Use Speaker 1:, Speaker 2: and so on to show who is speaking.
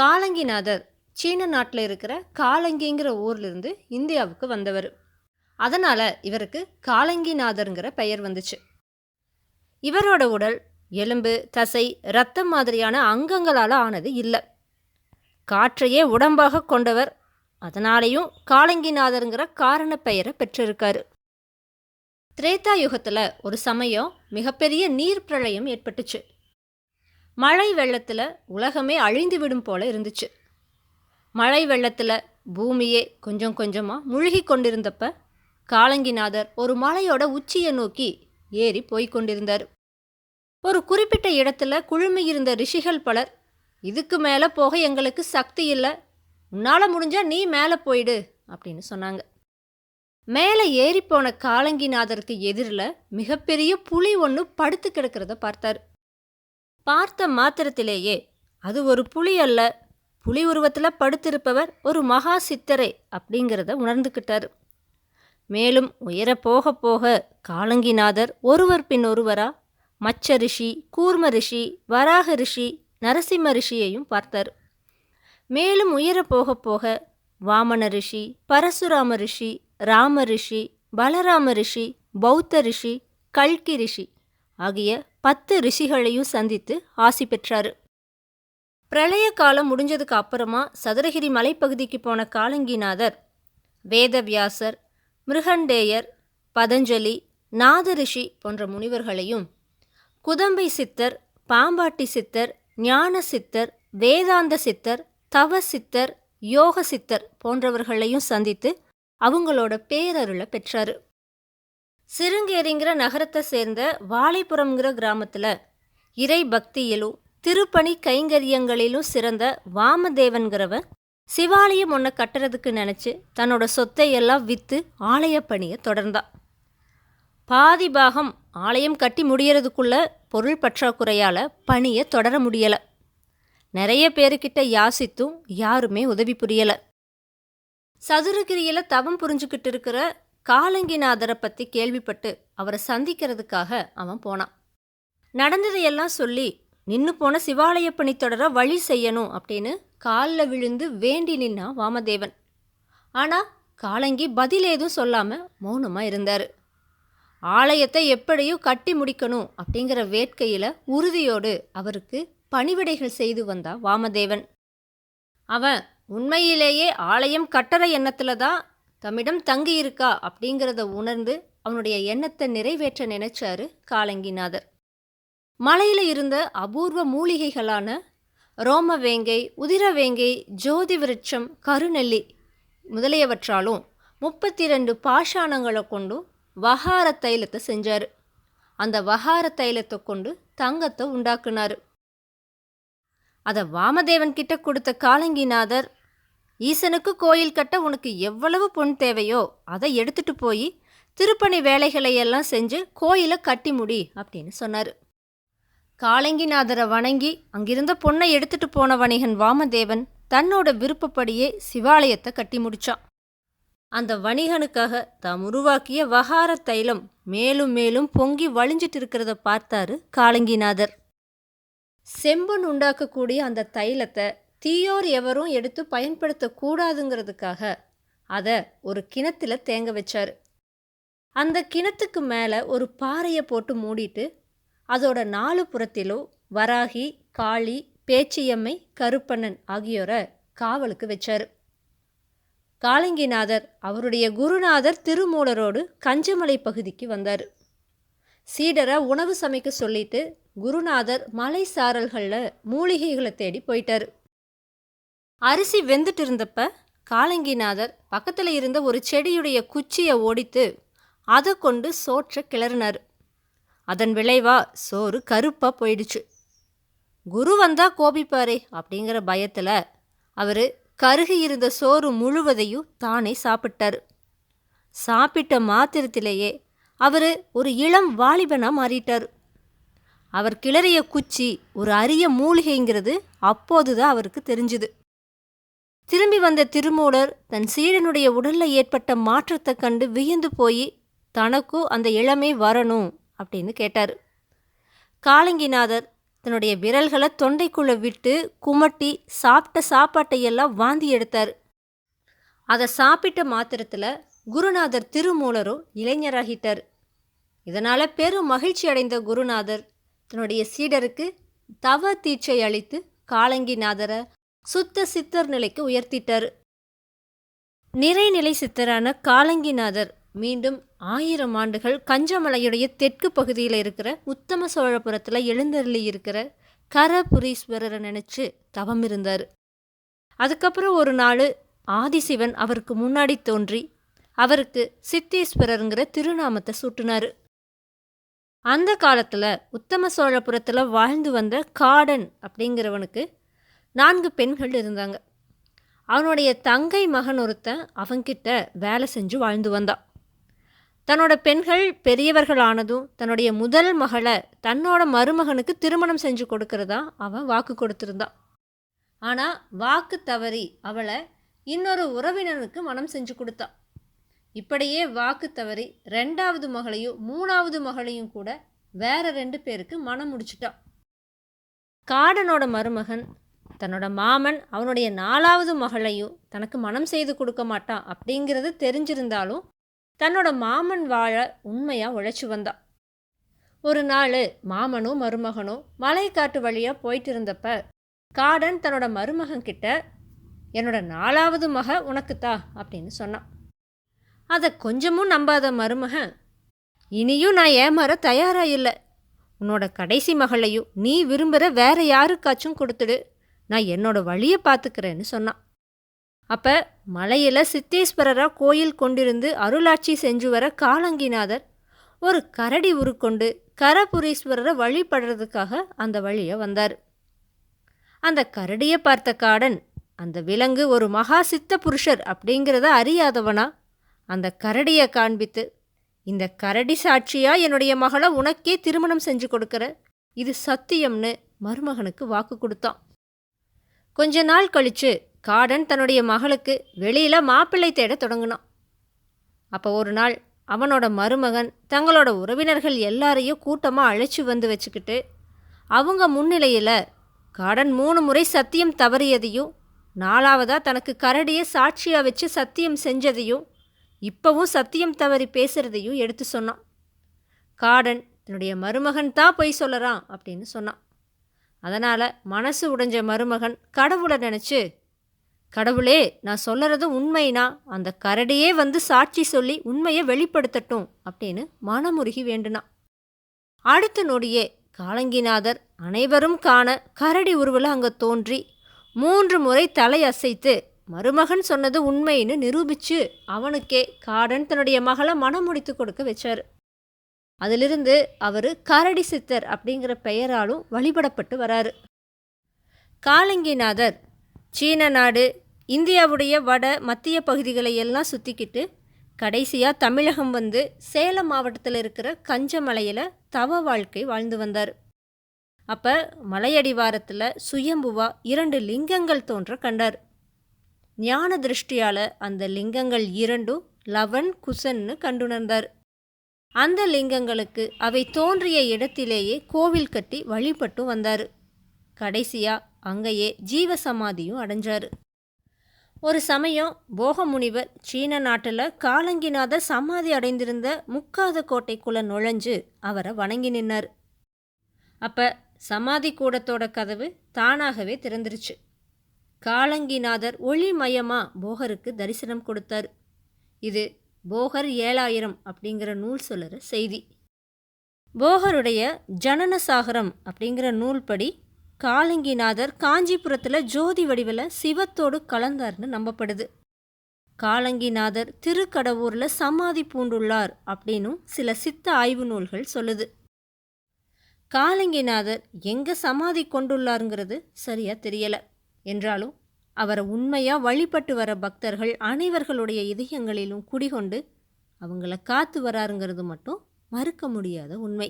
Speaker 1: காலங்கிநாதர் சீன நாட்டில் இருக்கிற காலங்கிங்கிற ஊர்லேருந்து இந்தியாவுக்கு வந்தவர். அதனால் இவருக்கு காலங்கிநாதருங்கிற பெயர் வந்துச்சு. இவரோட உடல் எலும்பு தசை ரத்தம் மாதிரியான அங்கங்களால் ஆனது இல்லை. காற்றையே உடம்பாக கொண்டவர். அதனாலேயும் காலங்கிநாதருங்கிற காரண பெயரை பெற்றிருக்காரு. திரேதா யுகத்தில் ஒரு சமயம் மிகப்பெரிய நீர் பிரளயம் ஏற்பட்டுச்சு. மழை வெள்ளத்தில் உலகமே அழிந்து விடும் போல இருந்துச்சு. மழை வெள்ளத்தில் பூமியே கொஞ்சம் கொஞ்சமாக முழுகி கொண்டிருந்தப்ப காலங்கிநாதர் ஒரு மலையோட உச்சியை நோக்கி ஏறி போய் கொண்டிருந்தார். ஒரு குறிப்பிட்ட இடத்துல குழுமியிருந்த ரிஷிகள் பலர் இதுக்கு மேலே போக எங்களுக்கு சக்தி இல்லை. உன்னால் முடிஞ்சால் நீ மேலே போயிடு அப்படின்னு சொன்னாங்க. மேலே ஏறிப்போன காலங்கிநாதருக்கு எதிரில் மிகப்பெரிய புலி ஒன்று படுத்து கிடக்கிறத பார்த்தார். பார்த்த மாத்திரத்திலேயே அது ஒரு புலி அல்ல. புலி உருவத்தில் படுத்திருப்பவர் ஒரு மகா சித்தரை அப்படிங்கிறத உணர்ந்துக்கிட்டார் மேலும் உயர போக போக காலங்கிநாதர் ஒருவர் பின் ஒருவரா மச்ச ரிஷி கூர்ம ரிஷி வராக ரிஷி நரசிம்ம ரிஷியையும் பார்த்தார். மேலும் உயர போக போக வாமன ரிஷி பரசுராம ரிஷி ராம ரிஷி பலராம ரிஷி பௌத்த ரிஷி கல்கி ரிஷி ஆகிய பத்து ரிஷிகளையும் சந்தித்து ஆசி பெற்றார். பிரளய காலம் முடிஞ்சதுக்கு அப்புறமா சதுரகிரி மலைப்பகுதிக்கு போன காலங்கிநாதர் வேதவியாசர் மிருகண்டேயர் பதஞ்சலி நாதரிஷி போன்ற முனிவர்களையும் குதம்பை சித்தர் பாம்பாட்டி சித்தர் ஞான சித்தர் வேதாந்த சித்தர் தவ சித்தர் யோக சித்தர் போன்றவர்களையும் சந்தித்து அவங்களோட பேரருளை பெற்றாரு. சிருங்கேரிங்கிற நகரத்தை சேர்ந்த வாழைப்புறம்ங்கிற கிராமத்தில் இறை பக்தியிலும் திருப்பணி கைங்கரியங்களிலும் சிறந்த வாமதேவன்கிறவன் சிவாலயம் ஒன்றை கட்டுறதுக்கு நினச்சி தன்னோட சொத்தை எல்லாம் விற்று ஆலய பணியை தொடர்ந்தான். பாதி பாகம் ஆலயம் கட்டி முடியறதுக்குள்ள பொருள் பற்றாக்குறையால் பணியை தொடர முடியலை. நிறைய பேருக்கிட்ட யாசித்தும் யாருமே உதவி புரியலை. சதுரகிரியில் தவம் புரிஞ்சுக்கிட்டு இருக்கிற காலங்கிநாதரை பற்றி கேள்விப்பட்டு அவரை சந்திக்கிறதுக்காக அவன் போனான். நடந்ததையெல்லாம் சொல்லி நின்று போன சிவாலய பணி தொடர வழி செய்யணும் அப்படின்னு காலில் விழுந்து வேண்டி நின்னா வாமதேவன். ஆனால் காலங்கி பதில் ஏதும் சொல்லாமல் மௌனமாக இருந்தார். ஆலயத்தை எப்படியோ கட்டி முடிக்கணும் அப்படிங்கிற வேட்கையில் உறுதியோடு அவருக்கு பணிவிடைகள் செய்து வந்தா வாமதேவன். அவன் உண்மையிலேயே ஆலயம் கட்டற எண்ணத்தில் தான் தம்மிடம் தங்கியிருக்கா அப்படிங்கிறத உணர்ந்து அவனுடைய எண்ணத்தை நிறைவேற்ற நினைச்சாரு காலங்கிநாதர். மலையில் இருந்த அபூர்வ மூலிகைகளான ரோமவேங்கை உதிரவேங்கை ஜோதி விருட்சம் கருநெல்லி முதலியவற்றாலும் முப்பத்தி ரெண்டு பாஷாணங்களை கொண்டும் வகார தைலத்தை செஞ்சார். அந்த வகார தைலத்தை கொண்டு தங்கத்தை உண்டாக்குனார். அதை வாமதேவன் கிட்ட கொடுத்த காலங்கிநாதர் ஈசனுக்கு கோயில் கட்ட உனக்கு எவ்வளவு பொன் தேவையோ அதை எடுத்துட்டு போய் திருப்பணி வேலைகளை எல்லாம் செஞ்சு கோயிலை கட்டி முடி அப்படின்னு சொன்னார். காலங்கிநாதரை வணங்கி அங்கிருந்த பொண்ணை எடுத்துட்டு போன வணிகன் வாமதேவன் தன்னோட விருப்பப்படியே சிவாலயத்தை கட்டி முடிச்சான். அந்த வணிகனுக்காக தாம் உருவாக்கிய வகார தைலம் மேலும் மேலும் பொங்கி வழிஞ்சிட்டு இருக்கிறத பார்த்தாரு காலங்கிநாதர். செம்பன் உண்டாக்கக்கூடிய அந்த தைலத்தை தீயோர் எவரும் எடுத்து பயன்படுத்தக்கூடாதுங்கிறதுக்காக அதை ஒரு கிணத்துல தேங்க வச்சார். அந்த கிணத்துக்கு மேலே ஒரு பாறையை போட்டு மூடிட்டு அதோட நாலு புறத்திலும் வராகி காளி பேச்சியம்மை கருப்பண்ணன் ஆகியோரை காவலுக்கு வச்சார். காளிங்கிநாதர் அவருடைய குருநாதர் திருமூலரோடு கஞ்சமலை பகுதிக்கு வந்தார். சீடரை உணவு சமைக்க சொல்லிட்டு குருநாதர் மலை சாரல்களில் மூலிகைகளை தேடி போயிட்டார். அரிசி வெந்துட்டு இருந்தப்ப காலங்கிநாதர் பக்கத்தில் இருந்த ஒரு செடியுடைய குச்சியை ஓடித்து அதை கொண்டு சோற்றை கிளறினார். அதன் விளைவா சோறு கருப்பாக போயிடுச்சு. குரு வந்தா கோபிப்பாரே அப்படிங்கிற பயத்தில் அவர் கருகி இருந்த சோறு முழுவதையும் தானே சாப்பிட்டார். சாப்பிட்ட மாத்திரத்திலேயே அவர் ஒரு இளம் வாலிபனாக மாறிட்டார். அவர் கிளறிய குச்சி ஒரு அரிய மூலிகைங்கிறது அப்போது தான் அவருக்கு தெரிஞ்சுது. திரும்பி வந்த திருமூலர் தன் சீடனுடைய உடல்ல ஏற்பட்ட மாற்றத்தை கண்டு வியந்து போய் தனக்கும் அந்த இளமை வரணும் அப்படின்னு கேட்டார். காலங்கிநாதர் தன்னுடைய விரல்களை தொண்டைக்குள்ளே விட்டு குமட்டி சாப்பிட்ட சாப்பாட்டையெல்லாம் வாந்தி எடுத்தார். அதை சாப்பிட்ட மாத்திரத்தில் குருநாதர் திருமூலரும் இளைஞராகிட்டார். இதனால் பெரும் மகிழ்ச்சி அடைந்த குருநாதர் தன்னுடைய சீடருக்கு தவ தீட்சை அளித்து காலங்கிநாதரை சுத்த சித்தர் நிலைக்கு உயர்த்திட்டார். நிறைநிலை சித்தரான காலங்கிநாதர் மீண்டும் ஆயிரம் ஆண்டுகள் கஞ்சமலையுடைய தெற்கு பகுதியில் இருக்கிற உத்தம சோழபுரத்தில் எழுந்தருளி இருக்கிற கரபுரீஸ்வரரை நினச்சி தவம் இருந்தார். அதுக்கப்புறம் ஒரு நாள் ஆதிசிவன் அவருக்கு முன்னாடி தோன்றி அவருக்கு சித்தேஸ்வரருங்கிற திருநாமத்தை சூட்டினார். அந்த காலத்தில் உத்தம சோழபுரத்தில் வாழ்ந்து வந்த காடன் அப்படிங்கிறவனுக்கு நான்கு பெண்கள் இருந்தாங்க. அவனுடைய தங்கை மகன் ஒருத்தன் அவங்கிட்ட வேலை செஞ்சு வாழ்ந்து வந்தான். தன்னோட பெண்கள் பெரியவர்களானதும் தன்னுடைய முதல் மகளை தன்னோட மருமகனுக்கு திருமணம் செஞ்சு கொடுக்கறதா அவன் வாக்கு கொடுத்துருந்தான். ஆனால் வாக்கு தவறி அவளை இன்னொரு உறவினனுக்கு மனம் செஞ்சு கொடுத்தான். இப்படியே வாக்கு தவறி ரெண்டாவது மகளையும் மூணாவது மகளையும் கூட வேற ரெண்டு பேருக்கு மனம் முடிச்சிட்டான். காடனோட மருமகன் தன்னோட மாமன் அவனுடைய நாலாவது மகளையும் தனக்கு மனம் செய்து கொடுக்க மாட்டான் அப்படிங்கிறது தெரிஞ்சிருந்தாலும் தன்னோட மாமன் வாழ உண்மையாக உழைச்சி வந்தான் ஒரு நாள் மாமனும் மருமகனும் மலைக்காட்டு வழியாக போயிட்டு இருந்தப்ப காடன் தன்னோட மருமகன் கிட்ட என்னோட நாலாவது மக உனக்குத்தா அப்படின்னு சொன்னான் அதை கொஞ்சமும் நம்பாத மருமகன் இனியும் நான் ஏமாற தயாராக இல்லை. உன்னோட கடைசி மகளையும் நீ விரும்புகிற வேற யாருக்காச்சும் கொடுத்துடு. நான் என்னோட வழியை பார்த்துக்கிறேன்னு சொன்னான். அப்போ மலையில் சித்தேஸ்வரராக கோயில் கொண்டிருந்து அருளாட்சி செஞ்சு வர காலங்கிநாதர் ஒரு கரடி உருக்கொண்டு கரபுரீஸ்வரரை வழிபடுறதுக்காக அந்த வழியை வந்தார். அந்த கரடியை பார்த்த காடன் அந்த விலங்கு ஒரு மகா சித்த புருஷர் அப்படிங்கிறத அறியாதவனா? அந்த கரடியை காண்பித்து இந்த கரடி சாட்சியா என்னுடைய மகளை உனக்கே திருமணம் செஞ்சு கொடுக்குற? இது சத்தியம்னு மருமகனுக்கு வாக்கு கொடுத்தான். கொஞ்ச நாள் கழிச்சு காடன் தன்னுடைய மகளுக்கு வெளியில் மாப்பிள்ளை தேட தொடங்கினான். அப்போ ஒரு நாள் அவனோட மருமகன் தங்களோட உறவினர்கள் எல்லாரையும் கூட்டமாக அழைச்சி வந்து வச்சுக்கிட்டு அவங்க முன்னிலையில் காடன் மூணு முறை சத்தியம் தவறியதையும் நாலாவதாக தனக்கு கரடியை சாட்சியாக வச்சு சத்தியம் செஞ்சதையும் இப்போவும் சத்தியம் தவறி பேசுகிறதையும் எடுத்து சொன்னான். காடன் தன்னுடைய மருமகன் தான் பொய் சொல்லறான் அப்படின்னு சொன்னான். அதனால் மனசு உடைஞ்ச மருமகன் கடவுளை நினச்சி கடவுளே நான் சொல்லுறது உண்மைனா அந்த கரடியே வந்து சாட்சி சொல்லி உண்மையை வெளிப்படுத்தட்டும் அப்படின்னு மனமுருகி வேண்டுனான். அடுத்த நொடியே காலங்கிநாதர் அனைவரும் காண கரடி உருவில் அங்கே தோன்றி மூன்று முறை தலை அசைத்து மருமகன் சொன்னது உண்மைன்னு நிரூபித்து அவனுக்கே காடன் தன்னுடைய மகளை மனம் முடித்து கொடுக்க வச்சார். அதிலிருந்து அவர் கரடி சித்தர் அப்படிங்கிற பெயராலும் வழிபடப்பட்டு வராரு. காலங்கிநாதர் சீன நாடு இந்தியாவுடைய வட மத்திய பகுதிகளை எல்லாம் சுற்றிக்கிட்டு கடைசியாக தமிழகம் வந்து சேலம் மாவட்டத்தில் இருக்கிற கஞ்சமலையில் தவ வாழ்க்கை வாழ்ந்து வந்தார். அப்போ மலையடிவாரத்தில் சுயம்புவா இரண்டு லிங்கங்கள் தோன்ற கண்டார். ஞான திருஷ்டியால் அந்த லிங்கங்கள் இரண்டும் லவன் குசன்னு கண்டுணர்ந்தார். அந்த லிங்கங்களுக்கு அவை தோன்றிய இடத்திலேயே கோவில் கட்டி வழிபட்டு வந்தார். கடைசியா அங்கேயே ஜீவசமாதியும் அடைஞ்சார். ஒரு சமயம் போகமுனிவர் சீன நாட்டில் காலங்கிநாத சமாதி அடைந்திருந்த முக்காத கோட்டைக்குள்ளே நுழைஞ்சு அவரை வணங்கி நின்னார். அப்போ சமாதி கூடத்தோட கதவு தானாகவே திறந்துருச்சு. காலங்கிநாதர் ஒளிமயமாக போகருக்கு தரிசனம் கொடுத்தார். இது போகர் ஏழாயிரம் அப்படிங்கிற நூல் சொல்லுற செய்தி. போகருடைய ஜனன சாகரம் அப்படிங்கிற நூல்படி காலங்கிநாதர் காஞ்சிபுரத்தில் ஜோதி வடிவில் சிவத்தோடு கலந்தார்னு நம்பப்படுது. காலங்கிநாதர் திருக்கடவூரில் சமாதி பூண்டுள்ளார் அப்படின்னும் சில சித்த ஆய்வு நூல்கள் சொல்லுது. காலங்கிநாதர் எங்கே சமாதி கொண்டுள்ளாருங்கிறது சரியாக தெரியலை. என்றாலும் அவரை உண்மையாக வழிபட்டு வர பக்தர்கள் அனைவர்களுடைய இதயங்களிலும் குடிகொண்டு அவங்கள காத்து வராருங்கிறது மட்டும் மறுக்க முடியாத உண்மை.